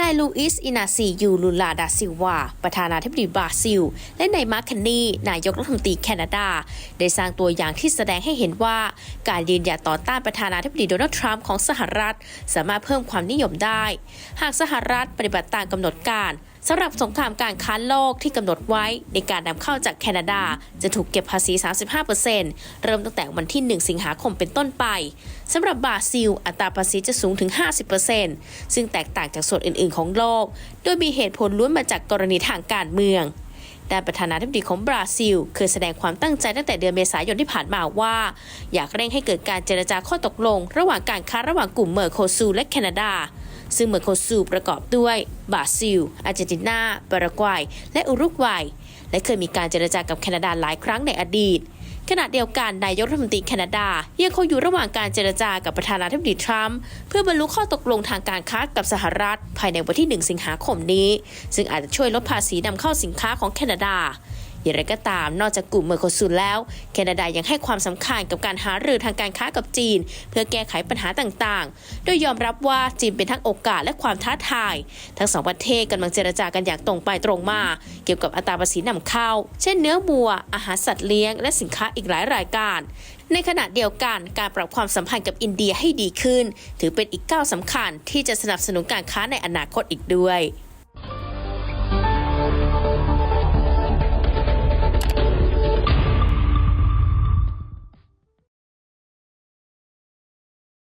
นายลูอิส อินาซียูลูลาดาซิวา ประธานาธิบดีบราซิล และนายมาร์คคันนีนายกรัฐมนตรีแคนาดา ได้สร้างตัวอย่างที่แสดงให้เห็นว่า การยืนหยัดต่อต้านประธานาธิบดีโดนัลด์ทรัมป์ของสหรัฐ สามารถเพิ่มความนิยมได้ หากสหรัฐปฏิบัติตามกำหนดการสำหรับสงครามการค้าโลกที่กำหนดไว้ในการนำเข้าจากแคนาดา จะถูกเก็บภาษี 35%เริ่มตั้งแต่วันที่ 1 สิงหาคมเป็นต้นไปสำหรับบราซิล อัตราภาษีจะสูงถึง 50%ซึ่งแตกต่างจากส่วนอื่นๆของโลก โดยมีเหตุผลล้วนมาจากกรณีทางการเมืองด้านประธานาธิบดีของบราซิล เคยแสดงความตั้งใจตั้งแต่เดือนเมษายนที่ผ่านมาว่า อยากเร่งให้เกิดการเจรจาข้อตกลง ระหว่างการค้าระหว่างกลุ่มเมอร์โคซูและแคนาดา ซึ่งเมอร์โคซูประกอบด้วยบราซิล อาร์เจนตินาปารากวัย และอุรุกวัย และเคยมีการเจรจากับแคนาดาหลายครั้งในอดีต ขณะเดียวกันนายกรัฐมนตรีแคนาดา ยังคงอยู่ระหว่างการเจรจากับประธานาธิบดีทรัมป์เพื่อบรรลุข้อตกลงทางการค้ากับสหรัฐ ภายในวันที่ 1 สิงหาคมนี้ ซึ่งอาจจะช่วยลดภาษีนำเข้าสินค้าของแคนาดา อย่างไรก็ตามนอกจากกลุ่มเมอร์โคซูลแล้ว แคนาดายังให้ความสำคัญกับการหารือทางการค้ากับจีน เพื่อแก้ไขปัญหาต่างๆ โดยยอมรับว่าจีนเป็นทั้งโอกาสและความท้าทาย ทั้งสองประเทศกำลังเจรจากันอย่างตรงไปตรงมา เกี่ยวกับอัตราภาษีนำเข้า เช่นเนื้อวัว อาหารสัตว์เลี้ยง และสินค้าอีกหลายรายการในขณะเดียวกันการปรับความสัมพันธ์กับอินเดียให้ดีขึ้น ถือเป็นอีกก้าวสำคัญที่จะสนับสนุนการค้าในอนาคตอีกด้วย